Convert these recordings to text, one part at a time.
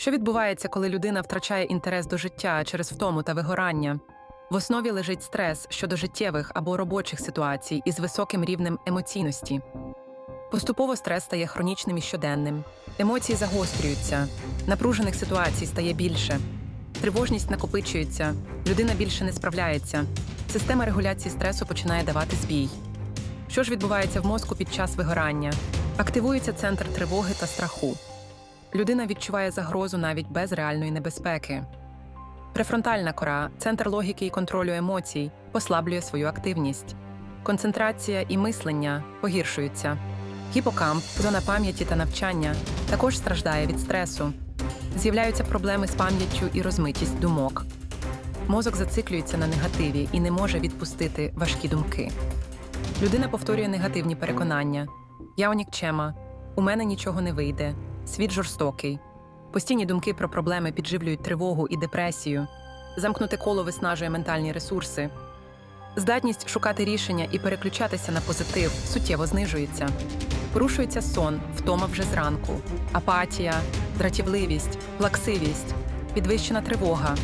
Що відбувається, коли людина втрачає інтерес до життя через втому та вигорання? В основі лежить стрес щодо життєвих або робочих ситуацій із високим рівнем емоційності. Поступово стрес стає хронічним і щоденним. Емоції загострюються, напружених ситуацій стає більше, тривожність накопичується, людина більше не справляється. Система регуляції стресу починає давати збій. Що ж відбувається в мозку під час вигорання? Активується центр тривоги та страху. Людина відчуває загрозу навіть без реальної небезпеки. Префронтальна кора, центр логіки і контролю емоцій, послаблює свою активність. Концентрація і мислення погіршуються. Гіпокамп, зона пам'яті та навчання, також страждає від стресу. З'являються проблеми з пам'яттю і розмитість думок. Мозок зациклюється на негативі і не може відпустити важкі думки. Людина повторює негативні переконання: я онікчема, у мене нічого не вийде, світ жорстокий. Постійні думки про проблеми підживлюють тривогу і депресію. Замкнуте коло виснажує ментальні ресурси. Здатність шукати рішення і переключатися на позитив суттєво знижується. Порушується сон, втома вже зранку, апатія, дратівливість, плаксивість, підвищена тривога,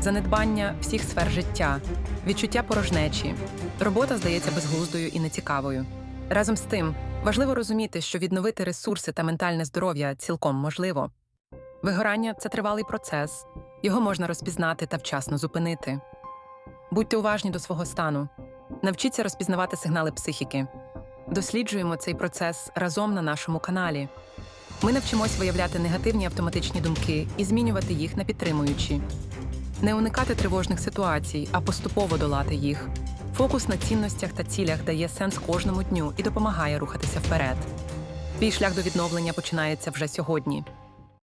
занедбання всіх сфер життя, відчуття порожнечі. Робота здається безглуздою і нецікавою. Разом з тим, важливо розуміти, що відновити ресурси та ментальне здоров'я цілком можливо. Вигорання це тривалий процес, його можна розпізнати та вчасно зупинити. Будьте уважні до свого стану, навчіться розпізнавати сигнали психіки. Досліджуємо цей процес разом на нашому каналі. Ми навчимось виявляти негативні автоматичні думки і змінювати їх на підтримуючі. Не уникати тривожних ситуацій, а поступово долати їх. Фокус на цінностях та цілях дає сенс кожному дню і допомагає рухатися вперед. Твій шлях до відновлення починається вже сьогодні.